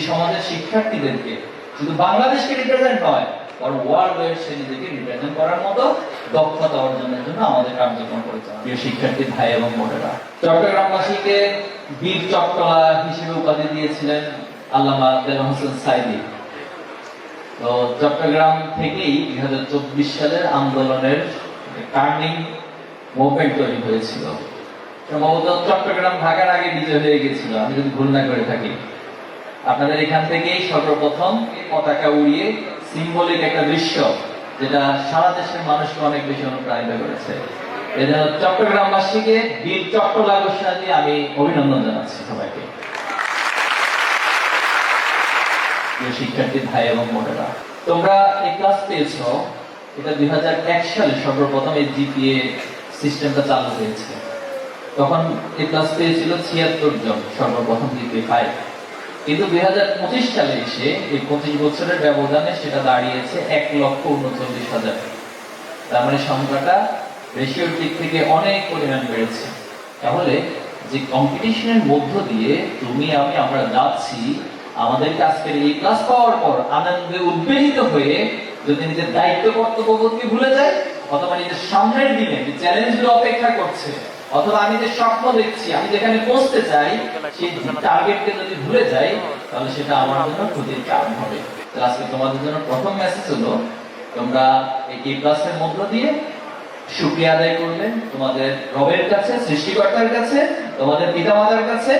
সমাজের শিক্ষার্থীদেরকে। শুধু বাংলাদেশকে রিপ্রেজেন্ট নয় তো চট্টগ্রাম থেকেই দুই হাজার চব্বিশ সালের আন্দোলনের টার্নিং মুভমেন্ট তৈরি হয়েছিল। সম্ভবত চট্টগ্রাম ঢাকার আগে বিজয় হয়ে গেছিল, আমি যদি ভুল না করে থাকি। আপনাদের এখান থেকেই সর্বপ্রথম পতাকা উড়িয়ে সিম্বলিক একটা দৃশ্য, যেটা সারা দেশের মানুষকে অনেক বেশি অনুপ্রাণিত করেছে। এজন্য চট্টগ্রামবাসীকে বীর চট্টলা দিয়ে আমি অভিনন্দন জানাচ্ছি সবাইকে। শিক্ষার্থী, ভাই এবং বোনেরা, তোমরা এই ক্লাস পেয়েছ। এটা দুই হাজার এক সালে সর্বপ্রথম এই জিপিএ সিস্টেমটা চালু হয়েছে। তখন এই ক্লাস পেয়েছিল ছিয়াত্তর জন সর্বপ্রথম জিপিএ ফাইভ কিন্তু দুই হাজার পঁচিশ সালে এসে এই পঁচিশ বছরের ব্যবধানে সেটা দাঁড়িয়েছে এক লক্ষ উনচল্লিশ হাজার তার মানে সংখ্যাটা রেশিওর দিক থেকে অনেক পরিমাণ বেড়েছে। তাহলে যে কম্পিটিশনের মধ্য দিয়ে তুমি, আমি, আমরা যাচ্ছি, আমাদেরকে আজকের এই ক্লাস পাওয়ার পর আনন্দে উদ্বেলিত হয়ে যদি নিজের দায়িত্ব কর্তব্যবোধকে ভুলে যায়, অথবা নিজের সামনের দিনে যে চ্যালেঞ্জগুলো অপেক্ষা করছে অথবা আমি যে স্বপ্ন দেখছি, আমি যেখানে পৌঁছতে চাই, সেই টার্গেটকে যদি ভুলে যাই, তাহলে সেটা আমার জন্য ক্ষতির কারণ হবে। আজকে তোমাদের জন্য প্রথম মেসেজ হলো, তোমরা এই কে ক্লাসের মধ্য দিয়ে শুক্রিয়া আদায় করবে তোমাদের রবের কাছে, সৃষ্টিকর্তার কাছে, তোমাদের পিতামাতার কাছে,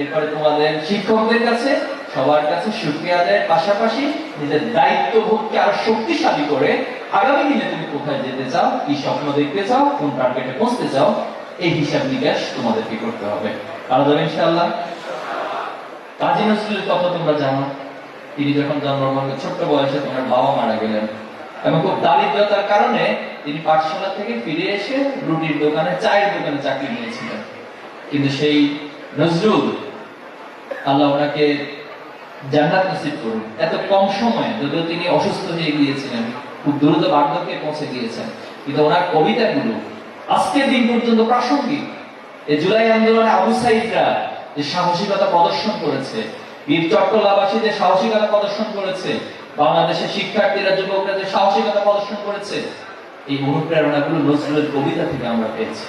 এরপরে তোমাদের শিক্ষকদের কাছে, সবার কাছে শুক্রিয়া আদায়ের পাশাপাশি নিজের দায়িত্ববোধকে আরও শক্তিশালী করে আগামী দিনে তুমি কোথায় যেতে চাও, কি স্বপ্ন দেখতে চাও, কোন টার্গেটে পৌঁছতে চাও এই হিসাব নিকাশ তোমাদেরকে করতে হবে। কাজী নজরুলের কথা তোমরা জানো। তিনি যখন জন্মগ্রহণ ছোট্ট বয়সে তোমার বাবা মারা গেলেন। এবং খুব দারিদ্রতার কারণে তিনি পাঠশালা থেকে ফিরে এসে রুটির দোকানে, চায়ের দোকানে চাকরি নিয়েছিলেন। কিন্তু সেই নজরুল আল্লাহ ওনাকে জান্নাত নসিব করুন। এত কম সময়ে যদিও তিনি অসুস্থ হয়ে গিয়েছিলেন, খুব দ্রুত বার্ধক্যে পৌঁছে গিয়েছেন। কিন্তু ওনার কবিতাগুলো আজকের দিন পর্যন্ত প্রাসঙ্গিক। এই জুলাই আন্দোলনে আবু সাইদরা যে সাহসিকতা প্রদর্শন করেছে, বীর চট্টলাবাসী যে সাহসিকতা প্রদর্শন করেছে, বাংলাদেশের শিক্ষার্থীরা যুবকরা যে সাহসিকতা প্রদর্শন করেছে, এই অনুপ্রেরণাগুলো নজরুলের কবিতা থেকে আমরা পেয়েছি।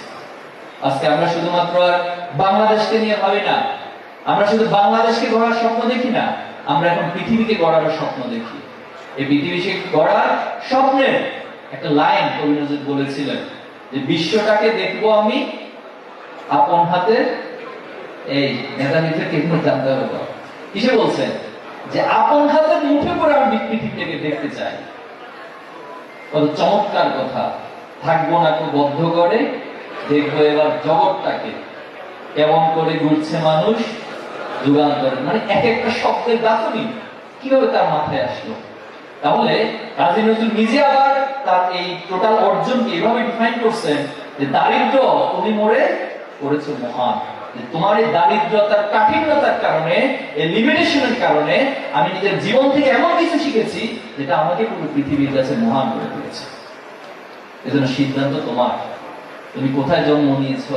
আজকে আমরা শুধুমাত্র আর বাংলাদেশকে নিয়ে ভাবি না, আমরা শুধু বাংলাদেশকে গড়ার স্বপ্ন দেখি না, আমরা এখন পৃথিবীকে গড়ার স্বপ্ন দেখি। এই পৃথিবীকে গড়ার স্বপ্নের একটা লাইন কবি নজরুল বলেছিলেন যে বিশ্বটাকে দেখব আমি, আপন হাতে, এই নেতানিতে কেমন জানতে হবে কিসে বলছেন? যে আপন হাতে মুঠে করে আমি পৃথিবীটাকে দেখতে চাই। কত চমৎকার কথা। থাকব না তো বদ্ধ করে, দেখব এবার জগৎটাকে। কেমন করে ঘুরছে মানুষ, যুগান্তরে। মানে এক একটা শব্দের গাঁথনি কীভাবে তার মাথায় আসলো? তাহলে কাজী নজরুল নিজে আবার তার এই টোটাল অর্জনকে এভাবে ডিফাইন করছেন যে দারিদ্র তুমি মোড়ে করেছ মহান। তোমার এই দারিদ্রতার কাঠিন্যতার কারণে, এই লিমিটেশনের কারণে আমি নিজের জীবন থেকে এমন কিছু শিখেছি যেটা আমাকে পুরো পৃথিবীর কাছে মহান করে দিয়েছে। এজন্য সিদ্ধান্ত তোমার। তুমি কোথায় জন্ম নিয়েছ?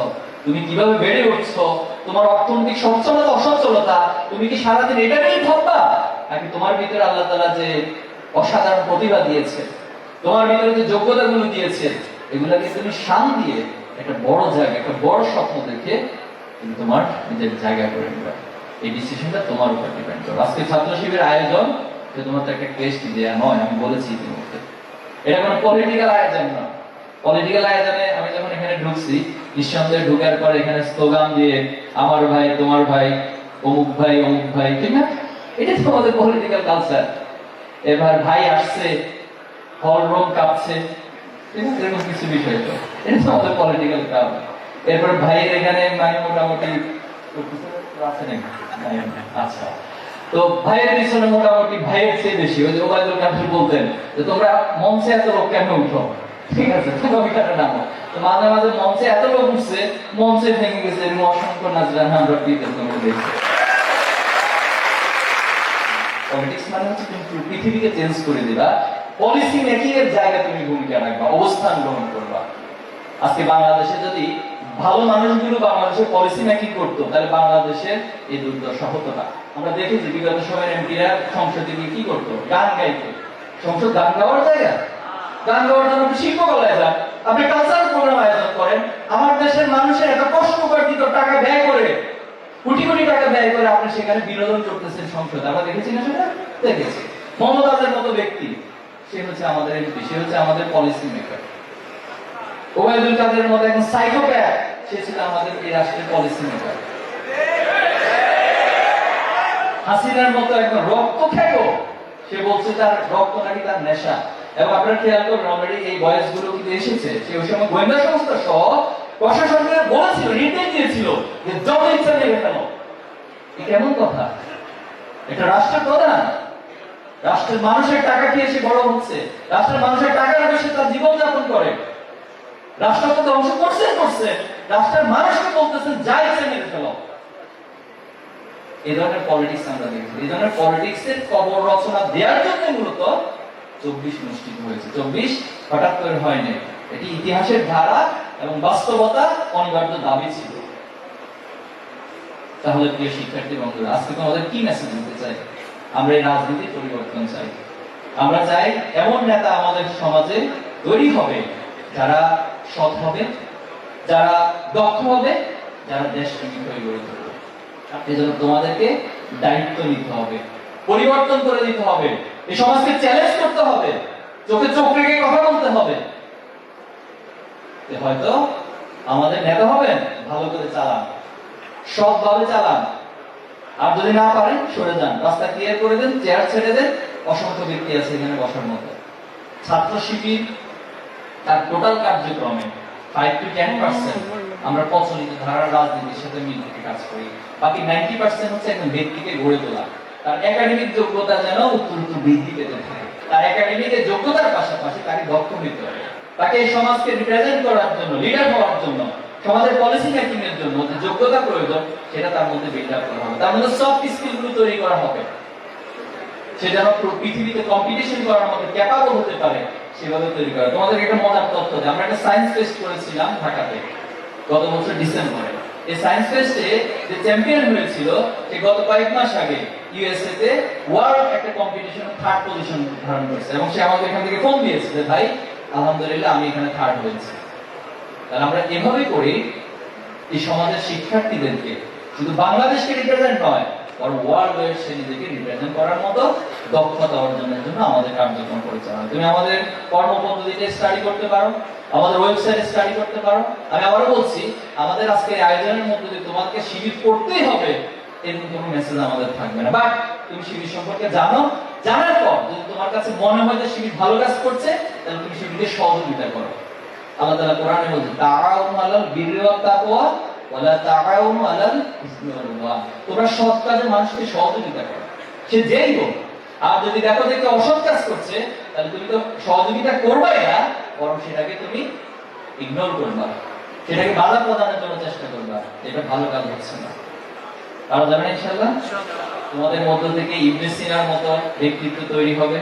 তুমি কীভাবে বেড়ে উঠছো? তোমার অর্থনৈতিক সচ্ছলতা, অসচ্ছলতা, তুমি কি সারাদিন এটা নিয়েই ভাববা? নাকি তোমার ভিতরে আল্লাহ তালা যে অসাধারণ প্রতিভা দিয়েছে। তোমার ভিতরে যে যোগ্যতাগুলো দিয়েছে, এগুলাকে তুমি শান দিয়ে একটা বড় জায়গা, একটা বড় স্বপ্ন দেখে তুমি তোমার নিজের জায়গা করে নিবে। এই ডিসিশনটা তোমার উপর ডিপেন্ড করে আজকে ছাত্র শিবির আয়োজন শুধুমাত্র একটা টেস্ট দেওয়া নয়, আমি বলেছি ইতিমধ্যে। এটা কোনো পলিটিক্যাল আয়োজন না। পলিটিক্যাল আয়োজনে আমি যখন এখানে ঢুকছি, নিঃসন্দেহে ঢুকার পর এখানে স্লোগান দিয়ে, আমার ভাই, তোমার ভাই, অমুক ভাই অমুক ভাই, ঠিক না? এটা তো আমাদের পলিটিক্যাল কালচার এবার ভাই আসছে, হল রুম কাঁপছে। এরকম কিছু বিষয় তো। এটা তো আমাদের পলিটিক্যাল কাম এরপর ভাইয়ের এখানে মানে মোটামুটি আছে নাকি? আচ্ছা। তো ভাইয়ের পিছনে মোটামুটি ভাইয়ের চেয়ে বেশি। ওই যে ওবায়দুল কাদের বলতেন যে, তোমরা মঞ্চে এত লোক কেন উঠো? ঠিক আছে তুমি কবিতাটা নামো তো মাঝে মাঝে মঞ্চে এত লোক উঠছে, মঞ্চে ভেঙে গেছে। এরকম অসংখ্য নাচগান আমরা পিতে তোমরা দেখছি। পলিটিক্স মানে হচ্ছে তুমি পৃথিবীকে চেঞ্জ করে দিবা। পলিসি তুমি ভূমিকা রাখবা, অবস্থান গ্রহণ করবা। আজকে বাংলাদেশে যদি ভালো মানুষগুলো পলিসি মেকিং করতো, তাহলে বাংলাদেশের এই দুর্দশা হতো না। আমরা দেখেছি বিগত সময়ের এমপিরা সংসদে গিয়ে কি করতো? গান গাইতো। সংসদ গান গাওয়ার জায়গা? গান গাওয়ার জন্য শিল্পকলায় যান, আপনি কালচারাল প্রোগ্রাম আয়োজন করেন। আমার দেশের মানুষের এত কষ্ট টাকা ব্যয় করে। কোটি কোটি টাকা ব্যয় করে আপনি সেখানে বিনোদন করতেছেন সংসদে। আমরা দেখেছি না সেটা? দেখেছি। মমতাজের মতো ব্যক্তি, সে হচ্ছে আমাদের এমপি সে হচ্ছে আমাদের পলিসি মেকার ওবায়দুল কাদের মতো একজন সাইকোপ্যাথ সে ছিল আমাদের এই রাষ্ট্রের পলিসি মেকার হাসিনার মতো একজন রক্ত খেকো সে বলছে তার রক্ত নাকি তার নেশা। এবং আপনারা খেয়াল করবেন অলরেডি এই বয়সগুলো কিন্তু এসেছে। সে ওই সময় গোয়েন্দা সংস্থা প্রশাসনকে বলেছিল নির্দেশ দিয়েছিল যে ইচ্ছা কেমন কথা? এটা রাষ্ট্রের প্রধান। রাষ্ট্রের মানুষের টাকা খেয়ে সে বড় হচ্ছে। রাষ্ট্রের মানুষের তার করে। করছে করছে। রাষ্ট্রের মানুষকে বলতেছেন যা মেরে এই ধরনের পলিটিক্স আমরা দেখি। এই ধরনের পলিটিক্স এর কবর রচনা দেওয়ার জন্য মূলত চব্বিশ অনুষ্ঠিত হয়েছে। চব্বিশ হঠাৎ করে হয়নি এটি ইতিহাসের ধারা বাস্তবতা অনিবার্য দাবি ছিল। তাহলে প্রিয় শিক্ষার্থী বন্ধুরা, আজকে তোমাদের কি মেসেজ দিতে চাই? আমরা এই রাজনীতির পরিবর্তন চাই। আমরা চাই এমন নেতা আমাদের সমাজে তৈরি হবে, যারা সৎ হবে, যারা দক্ষ হবে, যারা দেশকে বিজয়ী গড়ে তুলবে এজন্য তোমাদেরকে দায়িত্ব নিতে হবে, পরিবর্তন করে দিতে হবে, এই সমাজকে চ্যালেঞ্জ করতে হবে, চোখে চোখ রেখে কথা বলতে হবে। হয়তো আমাদের নেতা হবেন, ভালো করে চালান। সৎভাবে চালান। আর যদি না পারেন, সরে যান। রাস্তা ক্লিয়ার করে দেন চেয়ার ছেড়ে দেন, অসংখ্য ব্যক্তি আছে এখানে বসার মতো। ছাত্র শিবির, তার টোটাল কার্যক্রমে ফাইভ টু টেন পার্সেন্ট আমরা প্রচলিত ধারার রাজনীতির সাথে মিল থেকে কাজ করি। বাকি নাইনটি পার্সেন্ট হচ্ছে একজন ব্যক্তিকে গড়ে তোলা। তার একাডেমিক যোগ্যতা যেন উত্তর বৃদ্ধি পেতে থাকে। তার একাডেমিক যোগ্যতার পাশাপাশি তাকে দক্ষ হতে হবে। তাকে এই সমাজকে রিপ্রেজেন্ট করার জন্য লিডার হওয়ার জন্য, সমাজের পলিসি মেকিং এর জন্য যে যোগ্যতা প্রয়োজন, সেটা তার মধ্যে বিল্ড আপ করা হবে। তার মধ্যে সফট স্কিলগুলো তৈরি করা হবে। সে যেন পৃথিবীতে কম্পিটিশন করার মতো ক্যাপাবল হতে পারে, সেভাবে তৈরি করা। তোমাদের একটা মজার তথ্য যে আমরা একটা সায়েন্স ফেস্ট করেছিলাম ঢাকাতে, গত বছর ডিসেম্বরে। এই সায়েন্স ফেস্টে যে চ্যাম্পিয়ন হয়েছিল, সে গত কয়েক মাস আগে ইউএসএ তে ওয়ার্ল্ড একটা কম্পিটিশন থার্ড পজিশন ধারণ করেছে। এবং সে আমাকে এখান থেকে ফোন দিয়েছে যে, ভাই আলহামদুলিল্লাহ আমি এখানে থার্ড হয়েছি। তাহলে আমরা এভাবে করি, এই সমাজের শিক্ষার্থীদেরকে, শুধু বাংলাদেশকে রিপ্রেজেন্ট নয় ওয়ার্ল্ড সে নিজেকে রিপ্রেজেন্ট করার মতো দক্ষতা অর্জনের জন্য আমাদের কার্যক্রম পরিচালনা তুমি আমাদের কর্মপদ্ধতিতে স্টাডি করতে পারো, আমাদের ওয়েবসাইটে স্টাডি করতে পারো। আমি আবারও বলছি, আমাদের আজকে আয়োজনের মধ্যে দিয়ে তোমাকে শিবির করতেই হবে, এরকম কোনো মেসেজ আমাদের থাকবে না। বাট তুমি শিবির সম্পর্কে জানো জানার পর যদি তোমার কাছে মনে হয় যে শিবির ভালো কাজ করছে, তাহলে তুমি শিবিরকে সহযোগিতা করো। আল্লাহ তাআলা কোরআনে বলছে তাআউনু আলাল বিররি ওয়াত ওয়ালা তাআউনু আলাল ইসমি তোমরা সৎ কাজে মানুষকে সহযোগিতা করো। সে যেই হোক, আর যদি দেখো যে কেউ অসৎ কাজ করছে, তাহলে তুমি তো সহযোগিতা করবাই না, বরং সেটাকে তুমি ইগনোর করবা। সেটাকে বাধা প্রদানের জন্য চেষ্টা করবা এটা ভালো কাজ হচ্ছে না। আরও যাবেন ইনশাআল্লাহ? তোমাদের মধ্য থেকে ইবনে সিনার মতো ব্যক্তিত্ব তৈরি হবে।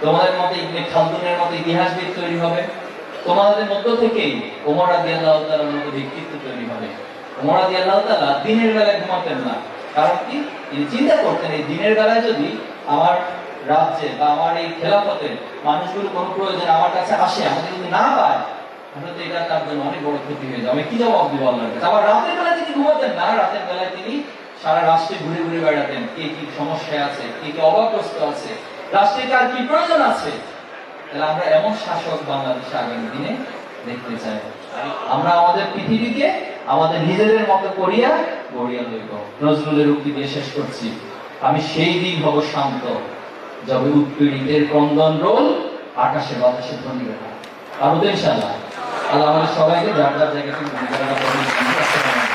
তোমাদের মতো ইবনে খালদুনের মতো ইতিহাসবিদ তৈরি হবে। তোমাদের মধ্য থেকেই ওমর রাদিয়াল্লাহু তাআলার মতো ব্যক্তিত্ব তৈরি হবে। ওমর রাদিয়াল্লাহু তাআলা দিনের বেলায় ঘুমাতেন না। কারণ কি? তিনি চিন্তা করতেন, এই দিনের বেলায় যদি আমার রাজ্যে বা আমার এই খেলাফতে মানুষগুলো কোনো প্রয়োজন আমার কাছে আসে, আমাকে যদি না পায়, তাহলে তো এটা তার জন্য অনেক বড় ক্ষতি হয়ে যাবে। কি জবাব দিব আল্লাহর কাছে? আবার রাতের বেলায় তিনি ঘুমাতেন না। রাতের বেলায় তিনি সারা রাষ্ট্রে ঘুরে ঘুরে বেড়াতেন, কে কি সমস্যায় আছে, কে কি অভাবগ্রস্ত আছে, রাষ্ট্রে কার কি প্রয়োজন আছে? তাহলে আমরা এমন শাসক বাংলাদেশে আগামী দিনে দেখতে চাই। আমরা আমাদের পৃথিবীকে আমাদের নিজেদের মতো করিয়া গড়িয়া লইব নজরুলের উক্তি দিয়ে শেষ করছি। আমি সেই দিন হব শান্ত, যবে উৎপীড়িতের ক্রন্দন রোল আকাশে বাতাসে ধ্বনি আর ইনশাআল্লাহ আল্লাহ আমাদের সবাইকে যার যার জায়গা থেকে